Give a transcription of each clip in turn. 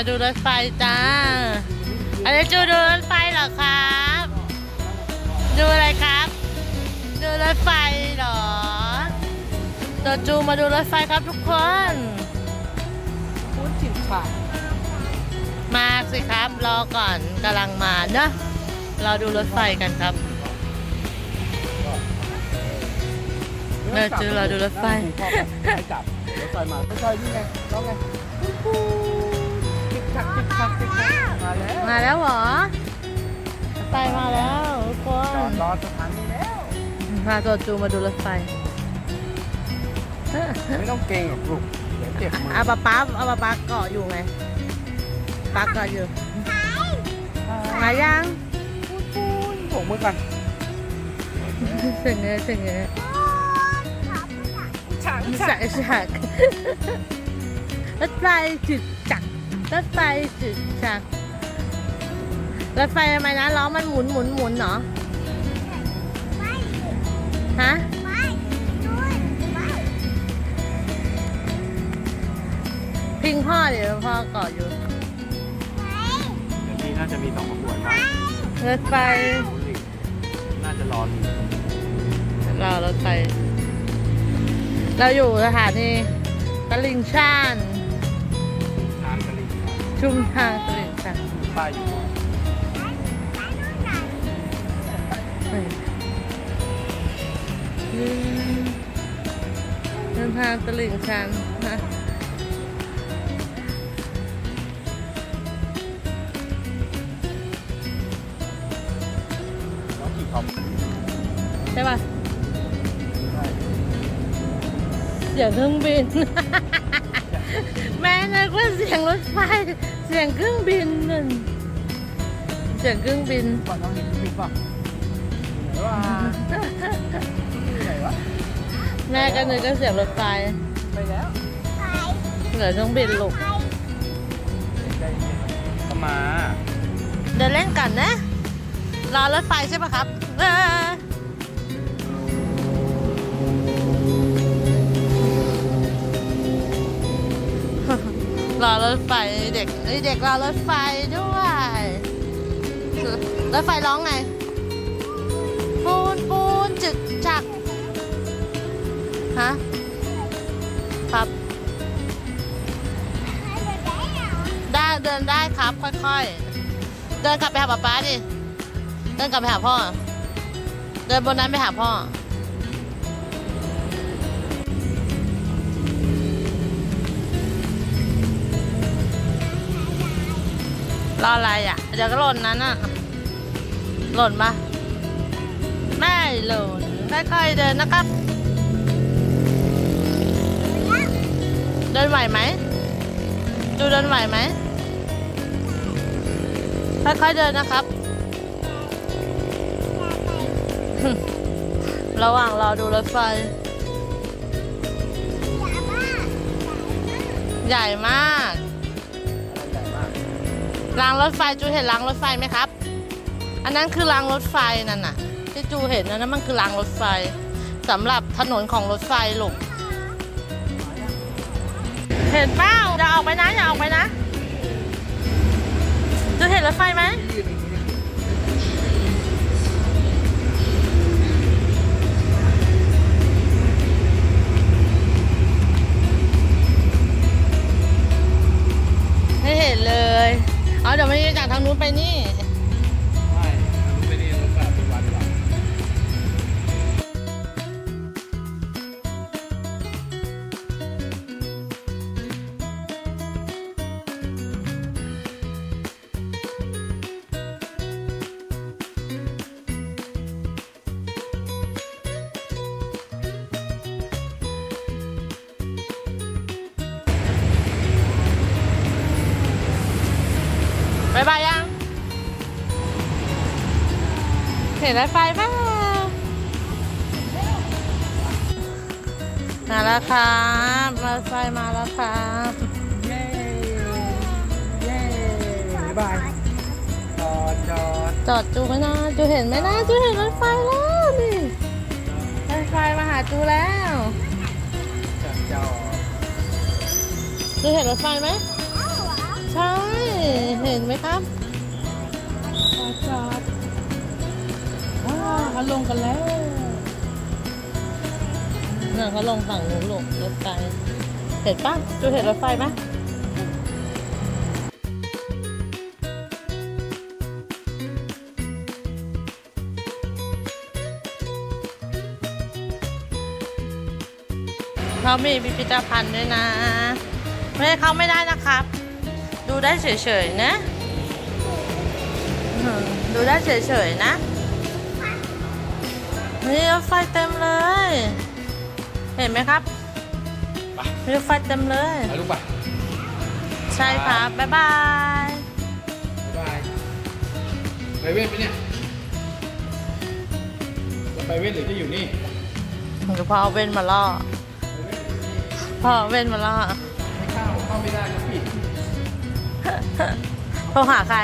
มาดูรถไฟจ้าอันนี้จูดูรถไฟเหรอครับ ดูอะไรครับ ดูรถไฟเหรอตัวจูมาดูรถไฟครับทุกคนพูดฉิบฉาดมาสิครับรอก่อนกำลังมาเนอะเราดูรถไฟกันครับเออเจอเราดูรถไฟ จับรถไฟมาไม่ใช่นี่ไงน้องไง จิ๊กชักจิ๊กชักจิ๊กชักมาแล้วมาแล้วเหรอรถไฟมาแล้วทุกคจอดนรอสถานีแล้วพาตัวจูมาดูรถไฟไม่ต้องเกรงหรอกลูกเดี๋ยวเจ็บมือเอาปะป๊าเอาปะป๊าเกาะอยู่ไงป๊าเกาะอยู่มายังส่งมือกันถึงเงี้ยถึงเงี้ยฉากฉากฉากรถไฟจุดจัก รรถไฟจุดจักรรถไฟทำไมนะล้อมันหมุนหมุนหมุนเหรอฮะพิงพ่อเดี๋ยวพ่อเกาะอยู่เดี๋ยวนี้น่าจะมีสองขบวนมั้งรถไฟน่าจะรออยู่รอรถไฟเราอยู่สถานีตลิ่งชันทางกะหรี่ ชุมทางตลิ่งชันป้ายอยู่เดินทางตลิ่งชันนะน้องขี่คอมใช่ป่ะเสียงเครื่องบิน แม่นึกว่าเสียงรถไฟ เสียงเครื่องบินนั่นเสียงเครื่องบิน ก่อนน้องเห็นคลิปป่ะไหนวะไหนวะแม่ก็นึกว่าเสียงรถไฟไปแล้วเหลือเครื่องบินลูกได้ยินก็มา เดินเล่นกันนะ รอรถไฟใช่ปะครับ รอรถไฟเด็กเด็กรอรถไฟด้วย รถไฟร้องไง ปูนปูนจึกจัก ฮะ ครับ ได้เดินได้ครับค่อยๆ เดินกลับไปหาป๊าป๊าดิ เดินกลับไปหาพ่อ เดินบนนั้นไปหาพ่อ รออะไรอะเดี๋ยวก็หล่นนั้นอะ หล่นปะไม่หล่นค่อยๆเดินนะครับ เดินไหวไหม ดูเดินไหวไหม ค่อยๆเดินนะครับ ระหว่างรอดูรถไฟ ใหญ่มากใหญ่มาก รางรถไฟจูเห็นรางรถไฟไหมครับ อันนั้นคือรางรถไฟนั่นน่ะ ที่จูเห็นนะนั่นมันคือรางรถไฟสำหรับถนนของรถไฟลูกเห็นเปล่าอย่าออกไปนะอย่าออกไปนะ จะเห็นรถไฟไหม มันจะจากทางไปนี่ ไม่รู้ไปนี่รถไฟเป็นวันหลังบาย เห็นรถไฟเปล่ามาแล้วครับรถไฟมาแล้วครับเย้เย้บ๊ายบายจอดจอดจอดจูไหมนะจูเห็นไหมนะจูเห็นรถไฟแล้วนี่รถไฟมาหาจูแล้วจอดจอดจูเห็นรถไฟไหมใช่เห็นไหมครับจอดจอด เขาลงกันแล้วน่ะเขาลงฝั่งนู้นลงรถไฟเห็นปะจูเห็นรถไฟไหมเขามีพิพิธภัณฑ์ด้วยนะ ไม่ได้เข้าไม่ได้นะครับ ดูได้เฉยๆนะ ดูได้เฉยๆนะ นี่รถไฟเต็มเลย เห็นไหมครับไปมีรถไฟเต็มเลย ไปลูกไปใช่ครับ บ๊ายบาย บ๊ายบายไปเวทไหมเนี่ยจะไปเวทหรือจะอยู่นี่หรือพอเอาเว้นมาล่อพอเอาเว้นมาล่อ ไม่เข้าเข้าไม่ได้ก็ปิดโทรหาใคร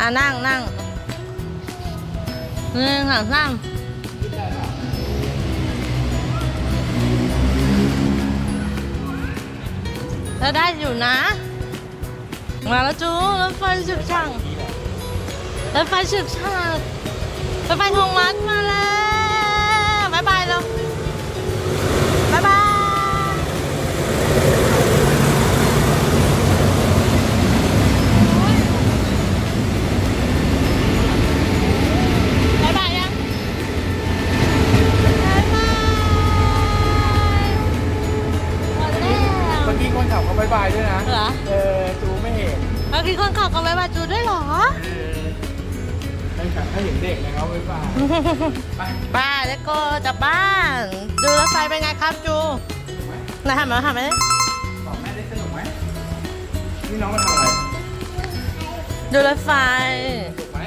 อ่านั่งนั่ง หนึ่งสองสามเราได้อยู่นะ มาแล้วจูรถไฟฉึกช่างรถไฟฉึกช่างรถไฟทองมัดมาแล้ว บ๊ายบายแล้ว มื่อกี้คนขับก็บ๊ายบายจูด้วยเหรอเออให้ขับให้เห็นเด็กนะครับบายบายไปบ้าเลโก้จากบ้าน ดูรถไฟเป็นไงครับจูถูกไหมไหนทำไหมทำไหมบอกแม่ได้สนุกไหมนี่น้องมาทำอะไรดูรถไฟถูกไหม